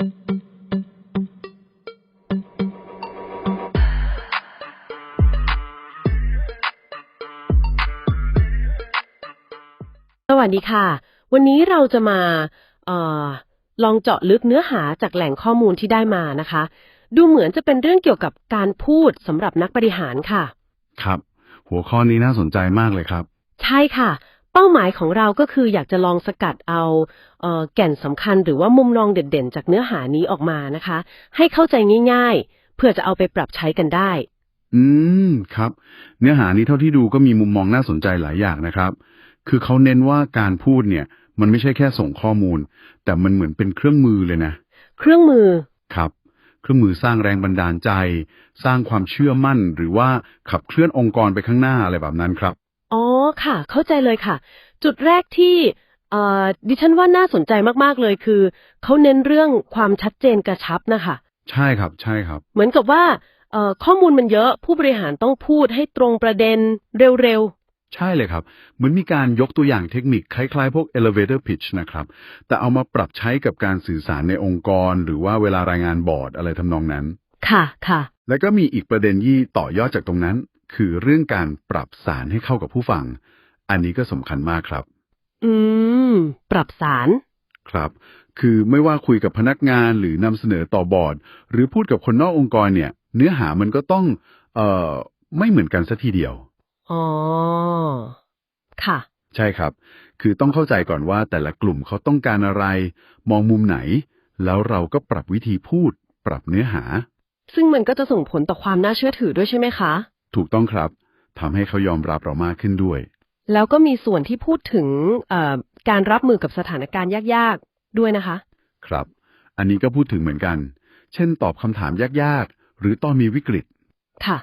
สวัสดีค่ะ วันนี้เราจะมาเออลองเจาะลึกเนื้อหาจากแหล่งข้อมูลที่ได้มานะคะ ดูเหมือนจะเป็นเรื่องเกี่ยวกับการพูดสำหรับนักบริหารค่ะ ครับ หัวข้อนี้น่าสนใจมากเลยครับ ใช่ค่ะ เป้าหมายของเราก็คืออยากจะลองสกัดเอาเอ่อแก่นสำคัญหรือว่ามุมมองเด่นๆ จากเนื้อหานี้ออกมานะคะ ให้เข้าใจง่ายๆ เพื่อจะเอาไปปรับใช้กันได้ อืมครับ เนื้อหานี้เท่าที่ดูก็มีมุมมองน่าสนใจหลายอย่างนะครับ คือเขาเน้นว่าการพูดเนี่ย มันไม่ใช่แค่ส่งข้อมูล แต่มันเหมือนเป็นเครื่องมือเลยนะ เครื่องมือครับ เครื่องมือสร้างแรงบันดาลใจ สร้างความเชื่อมั่น หรือว่าขับเคลื่อนองค์กรไปข้างหน้าอะไรแบบนั้นครับ อ๋อค่ะ เข้าใจเลยค่ะ จุดแรกที่เอ่อดิฉันว่าน่าสนใจมากๆเลยคือ เขาเน้นเรื่องความชัดเจนกระชับนะคะ ใช่ครับ ใช่ครับ เหมือนกับว่าเอ่อข้อมูลมันเยอะผู้บริหารต้องพูดให้ตรงประเด็นเร็วใช่เลยครับ เหมือนมีการยกตัวอย่างเทคนิคคล้ายๆ พวก elevator pitch นะครับ แต่เอามาปรับใช้กับการสื่อสารในองค์กร หรือว่าเวลารายงานบอร์ดอะไรทำนองนั้น ๆ ค่ะค่ะ แล้วก็มีอีกประเด็นที่ต่อยอดจากตรงนั้น คือเรื่องการปรับสารให้เข้ากับผู้ฟัง อันนี้ก็สำคัญมากครับ อืม ปรับสารครับ คือไม่ว่าคุยกับพนักงานหรือนำเสนอต่อบอร์ด หรือพูดกับคนนอกองค์กรเนี่ย เนื้อหามันก็ต้อง เอ่อ ไม่เหมือนกันสัทีเดียว อ๋อ ค่ะ ใช่ครับ คือต้องเข้าใจก่อนว่าแต่ละกลุ่มเขาต้องการอะไร มองมุมไหน แล้วเราก็ปรับวิธีพูด ปรับเนื้อหา ซึ่งมันก็จะส่งผลต่อความน่าเชื่อถือด้วยใช่ไหมคะ ถูกต้องครับทำให้เขายอมรับเรามากขึ้นด้วย แล้วก็มีส่วนที่พูดถึงเอ่อการรับมือกับสถานการณ์ยากๆด้วยนะคะ ครับ อันนี้ก็พูดถึงเหมือนกัน เช่น ตอบคำถามยากๆ หรือตอนมีวิกฤต ค่ะ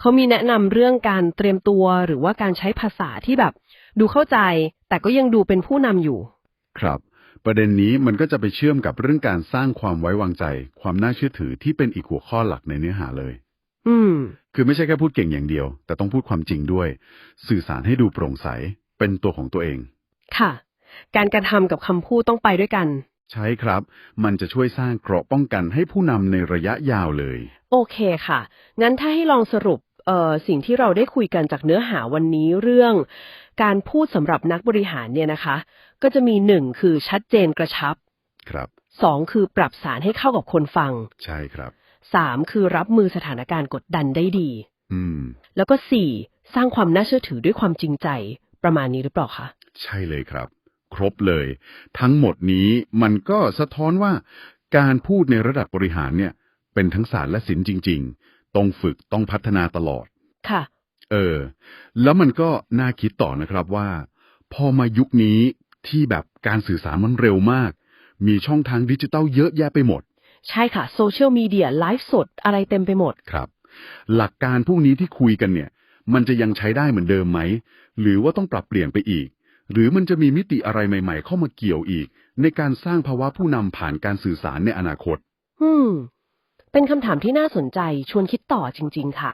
เขามีแนะนำเรื่องการเตรียมตัวหรือว่าการใช้ภาษาที่แบบ ดูเข้าใจ แต่ก็ยังดูเป็นผู้นำอยู่ ครับประเด็นนี้มันก็จะไปเชื่อมกับเรื่องการสร้างความไว้วางใจ ความน่าเชื่อถือที่เป็นอีกหัวข้อหลักในเนื้อหาเลย อืม คือไม่ใช่แค่พูดเก่งอย่างเดียว แต่ต้องพูดความจริงด้วย สื่อสารให้ดูโปร่งใส เป็นตัวของตัวเอง ค่ะ การกระทำกับคำพูดต้องไปด้วยกัน ใช่ครับ มันจะช่วยสร้างเกราะป้องกันให้ผู้นำในระยะยาวเลย โอเคค่ะ งั้นถ้าให้ลองสรุปเอ่อสิ่งที่เราได้คุยกันจากเนื้อหาวันนี้เรื่อง การพูดสำหรับนักบริหารเนี่ยนะคะ ก็จะมีหนึ่งคือชัดเจนกระชับครับ สองคือปรับสารให้เข้ากับคนฟัง ใช่ครับ สามคือรับมือสถานการณ์กดดันได้ดีอืมแล้วก็สี่สร้างความน่าเชื่อถือด้วยความจริงใจประมาณนี้หรือเปล่าคะใช่เลยครับ ครบเลย ทั้งหมดนี้มันก็สะท้อนว่า การพูดในระดับบริหารเนี่ย เป็นทั้งศาสตร์และศิลป์จริง ๆ ต้องฝึกต้องพัฒนาตลอดค่ะ เออ แล้วมันก็น่าคิดต่อนะครับว่า พอมายุคนี้ที่แบบการสื่อสารมันเร็วมาก มีช่องทางดิจิตัลเยอะแยะไปหมด ใช่ค่ะ โซเชียลมีเดียไลฟ์สดอะไรเต็มไปหมด ครับ หลักการพวกนี้ที่คุยกันเนี่ย มันจะยังใช้ได้เหมือนเดิมไหม หรือว่าต้องปรับเปลี่ยนไปอีก หรือมันจะมีมิติอะไรใหม่ ๆ เข้ามาเกี่ยวอีก ในการสร้างภาวะผู้นำผ่านการสื่อสารในอนาคต อืม เป็นคำถามที่น่าสนใจชวนคิดต่อจริง ๆ ค่ะ